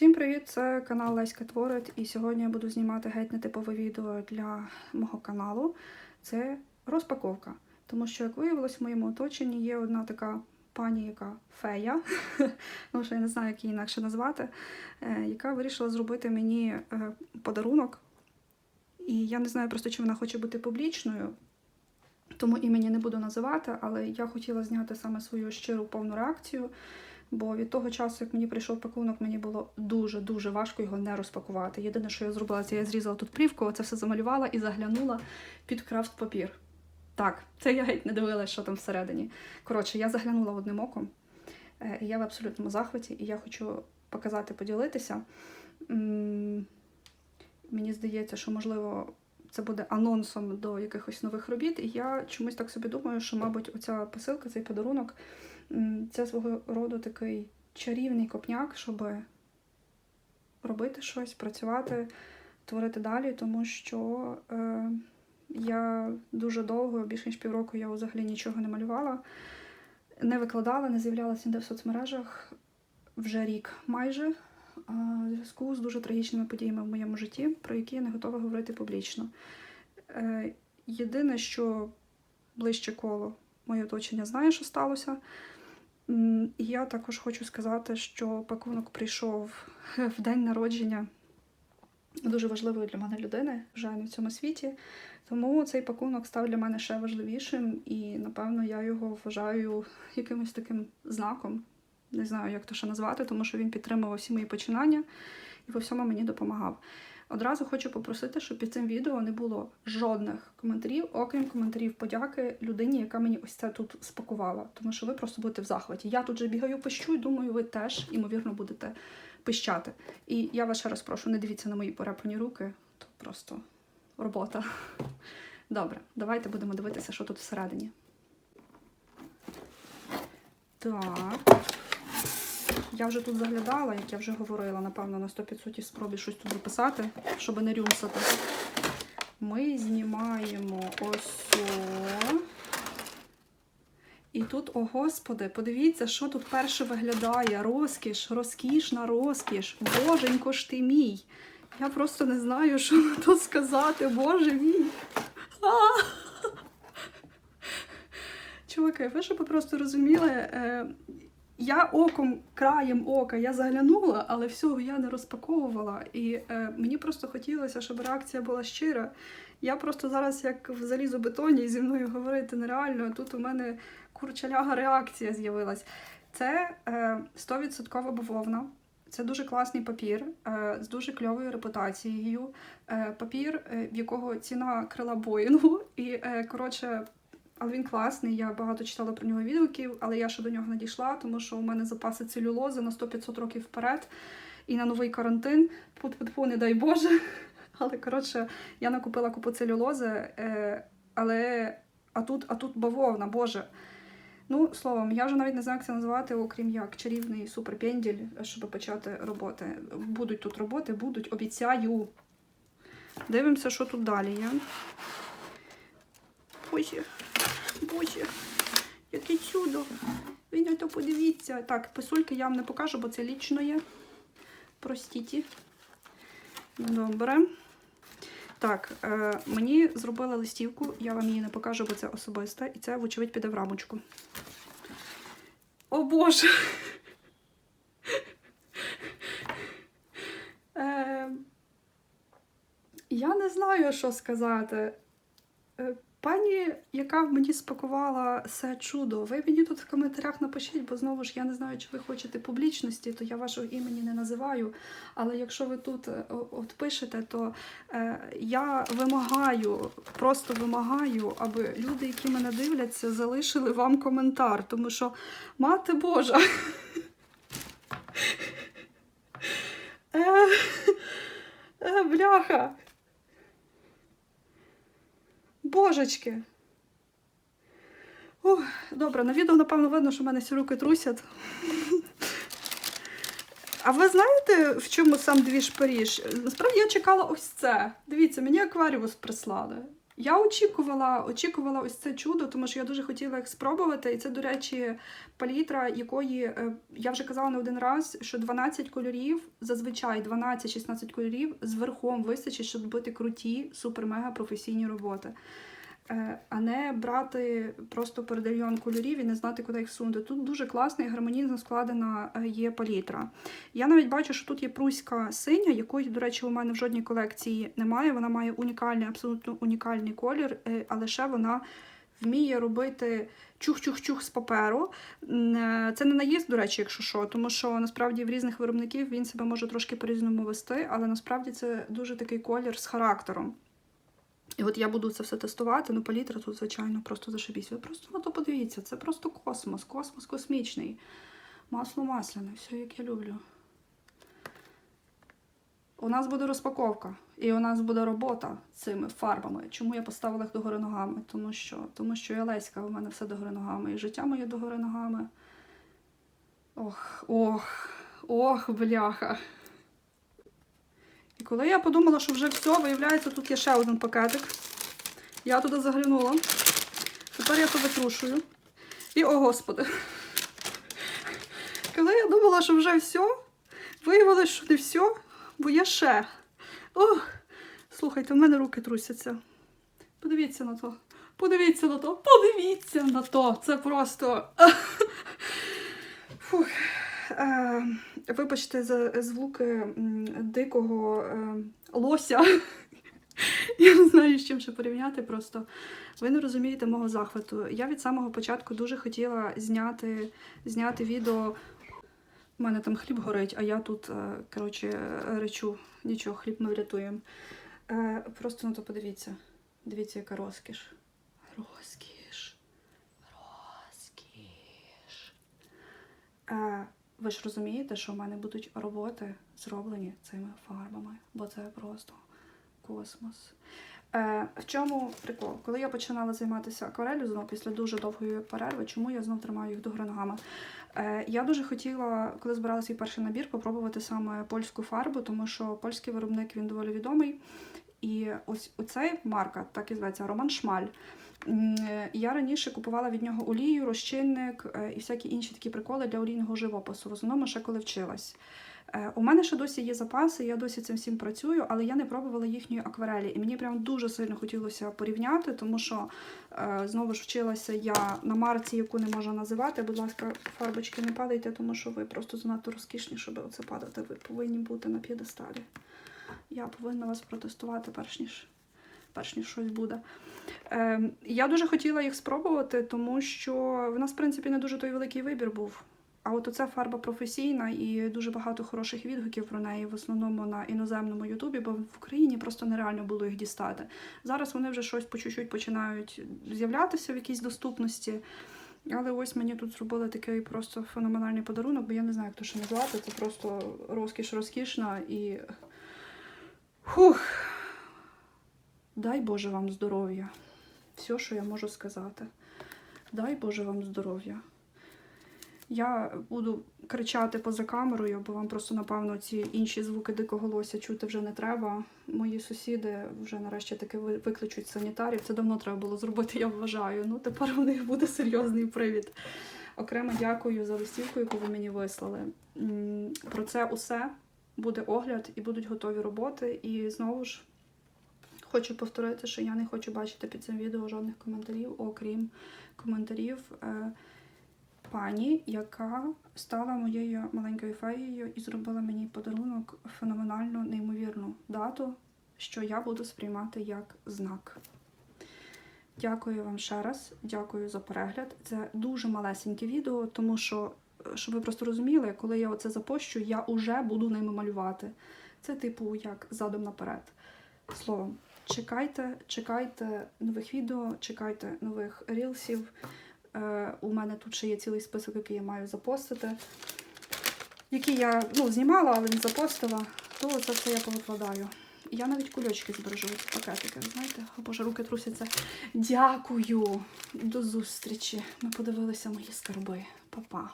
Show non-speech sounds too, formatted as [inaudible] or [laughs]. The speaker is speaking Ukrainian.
Всім привіт! Це канал Леська Творить, і сьогодні я буду знімати геть нетипове відео для мого каналу. Це розпаковка. Тому що, як виявилось, в моєму оточенні є одна така пані, яка фея, [laughs] тому що я не знаю, як її інакше назвати, е, яка вирішила зробити мені е, подарунок. І я не знаю просто, чи вона хоче бути публічною, тому імені не буду називати, але я хотіла зняти саме свою щиру повну реакцію. Бо від того часу, як мені прийшов пакунок, мені було дуже-дуже важко його не розпакувати. Єдине, що я зробила, це я зрізала тут плівку, це все замалювала і заглянула під крафт папір. Так, це я геть не дивилася, що там всередині. Коротше, я заглянула одним оком, е, і я в абсолютному захваті, і я хочу показати, поділитися. Мені здається, що можливо. Це буде анонсом до якихось нових робіт, і я чомусь так собі думаю, що, мабуть, оця посилка, цей подарунок Це свого роду такий чарівний копняк, щоб робити щось, працювати, творити далі, тому що е, я дуже довго, більше ніж півроку, я взагалі нічого не малювала, не викладала, не з'являлася ніде в соцмережах вже рік майже. В зв'язку з дуже трагічними подіями в моєму житті, про які я не готова говорити публічно. Е, Єдине, що ближче коло моє оточення знає, що сталося. Я також хочу сказати, що пакунок прийшов в день народження дуже важливої для мене людини вже не в цьому світі. Тому цей пакунок став для мене ще важливішим, і напевно я його вважаю якимось таким знаком. Не знаю, як то ще назвати, тому що він підтримував всі мої починання і по всьому мені допомагав. Одразу хочу попросити, щоб під цим відео не було жодних коментарів, окрім коментарів подяки людині, яка мені ось це тут спакувала. Тому що ви просто будете в захваті. Я тут же бігаю пищу, і думаю, ви теж, ймовірно, будете пищати. І я вас ще раз прошу, не дивіться на мої порепані руки, то просто робота. Добре, давайте будемо дивитися, що тут всередині. Так. Я вже тут заглядала, як я вже говорила, напевно, на 100-500 спробі щось тут записати, щоб не рюмсати. Ми знімаємо ось. І тут, о господи, подивіться, що тут перше виглядає. Розкіш, розкішна розкіш. Боженько ж ти мій. Я просто не знаю, що на то сказати. Боже мій. А! Чуваки, ви щоб просто розуміли, е, я оком, краєм ока я заглянула, але всього я не розпаковувала. І е, мені просто хотілося, щоб реакція була щира. Я просто зараз, як в залізобетоні, зі мною говорити нереально. Тут у мене курчаляга реакція з'явилась. Це е, 100% бавовна. Це дуже класний папір е, з дуже кльовою репутацією. Е, папір, е, в якого ціна крила Боїнгу. І, е, коротше, але він класний. Я багато читала про нього відгуків, але я ще до нього не дійшла, тому що у мене запаси целюлози на 100-500 років вперед. І на новий карантин. Пу-пу-пу, не дай Боже. [laughs] Але коротше, я накупила купу целюлози, е, але а тут, а тут бавовна, Боже. Ну, словом, я вже навіть не знаю, як це назвати, окрім як чарівний суперпенділь, щоб почати роботи. Будуть тут роботи, будуть, обіцяю. Дивимося, що тут далі є. Боже, боже, яке чудо. Ви на то подивіться. Так, писульки я вам не покажу, бо це лічно є. Простіть. Добре. Так, е, мені зробили листівку, я вам її не покажу, бо це особиста, і це, вочевидь, піде в рамочку. О Боже! Е, я не знаю, що сказати. Е, Пані, яка мені спакувала це чудо, ви мені тут в коментарях напишіть, бо знову ж я не знаю, чи ви хочете публічності, то я вашого імені не називаю. Але якщо ви тут е, от пишете, то е, я вимагаю, просто вимагаю, аби люди, які мене дивляться, залишили вам коментар, тому що мати Божа. [laughs] Е, е, бляха. Божечки. Ух, добре, на відео, напевно, видно, що в мене всі руки трусять. А ви знаєте, в чому сам двіж Паріж? Насправді я чекала ось це. Дивіться, мені акваріус прислали. Я очікувала, очікувала ось це чудо, тому що я дуже хотіла їх спробувати. І це, до речі, палітра, якої е, я вже казала не один раз, що 12 кольорів, зазвичай 12-16 кольорів з верхом вистачить, щоб бути круті, супер-мега професійні роботи. Е, А не брати просто передальйон кольорів і не знати, куди їх сунути. Тут дуже класна і гармонійно складена е, є палітра. Я навіть бачу, що тут є пруська синя, якої, до речі, у мене в жодній колекції немає. Вона має унікальний, абсолютно унікальний колір, е, але ще вона вміє робити чух-чух-чух з паперу. Це не наїзд, до речі, якщо що, тому що насправді в різних виробників він себе може трошки по-різному вести, але насправді це дуже такий колір з характером. І от я буду це все тестувати, ну палітра тут, звичайно, просто зашибісь. Ви просто на то подивіться, це просто космос, космос космічний. Масло масляне, все як я люблю. У нас буде розпаковка, і у нас буде робота цими фарбами. Чому я поставила їх догори ногами? Тому що, тому що я Леська, у мене все догори ногами, і життя моє догори ногами. Ох, ох, ох, бляха. Коли я подумала, що вже все, виявляється, тут є ще один пакетик. Я туди заглянула. Тепер я то витрушую. І о господи. Коли я думала, що вже все, виявилось, що не все, бо є ще. Ох, слухайте, в мене руки трусяться. Подивіться на то. Подивіться на то. Подивіться на то. Це просто. Е, вибачте за звуки дикого е, лося. [laughs] Я не знаю, з чим ще порівняти. Просто ви не розумієте мого захвату. Я від самого початку дуже хотіла зняти, зняти відео. У мене там хліб горить, а я тут, е, коротше, речу. Нічого, хліб ми врятуємо. Просто на то подивіться. Дивіться, яка розкіш. Розкіш. Розкіш. Ви ж розумієте, що в мене будуть роботи зроблені цими фарбами, бо це просто космос. Е, в чому прикол? Коли я починала займатися акварелью знову після дуже довгої перерви, чому я знов тримаю їх ногами? Е, я дуже хотіла, коли збирала свій перший набір, попробувати саме польську фарбу, тому що польський виробник він доволі відомий. І ось оцей марка, так і зветься, Роман Шмаль. Е, Я раніше купувала від нього олію, розчинник е, і всякі інші такі приколи для олійного живопису. В основному ще коли вчилась. Е, У мене ще досі є запаси, я досі цим всім працюю, але я не пробувала їхньої акварелі. І мені прям дуже сильно хотілося порівняти, тому що знову ж вчилася я на марці, яку не можу називати. Будь ласка, фарбочки не падайте, тому що ви просто занадто розкішні, щоб оце падати. Ви повинні бути на п'єдесталі. Я повинна вас протестувати, перш ніж, перш ніж щось буде. Е, я дуже хотіла їх спробувати, тому що в нас, в принципі, не дуже той великий вибір був. А от оця фарба професійна і дуже багато хороших відгуків про неї, в основному на іноземному Ютубі, бо в Україні просто нереально було їх дістати. Зараз вони вже щось по чуть-чуть починають з'являтися в якійсь доступності. Але ось мені тут зробили такий просто феноменальний подарунок, бо я не знаю, як то ще назвати. Це просто розкіш розкішна і. Фух. Дай Боже вам здоров'я. Все, що я можу сказати. Дай Боже вам здоров'я. Я буду кричати поза камерою, бо вам просто, напевно, ці інші звуки дикого лося чути вже не треба. Мої сусіди вже нарешті таки викличуть санітарів. Це давно треба було зробити, я вважаю. Ну, тепер у них буде серйозний привід. Окремо дякую за листівку, яку ви мені вислали. Про це усе буде огляд і будуть готові роботи. І знову ж хочу повторити, що я не хочу бачити під цим відео жодних коментарів, окрім коментарів е, пані, яка стала моєю маленькою феєю і зробила мені подарунок феноменальну, неймовірну дату, що я буду сприймати як знак. Дякую вам ще раз, дякую за перегляд. Це дуже малесеньке відео, тому що, щоб ви просто розуміли, коли я оце запощу, я вже буду ними малювати. Це, типу, як задом наперед. Словом, чекайте, чекайте нових відео, чекайте нових рілсів. Е, у мене тут ще є цілий список, який я маю запостити, які я ну, знімала, але не запостила, то це все я повикладаю. Я навіть кульочки збережу ці пакетики, знаєте? О, Боже, руки трусяться. Дякую! До зустрічі! Ми подивилися мої скарби. Па-па!